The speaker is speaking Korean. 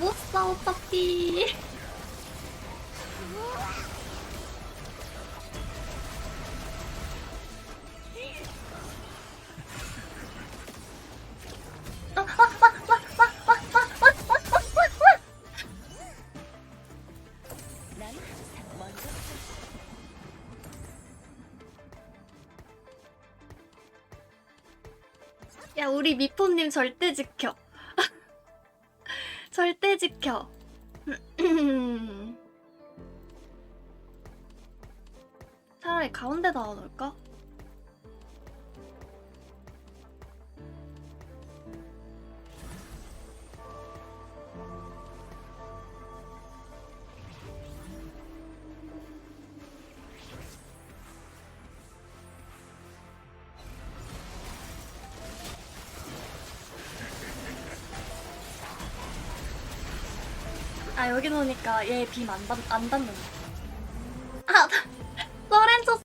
못사 어차피. 야 우리 미포님 절대 지켜. 절대 지켜. 차라리 가운데 넣어놓을까? 아 여기 놓으니까 얘 빔 안 안 닿는다. 아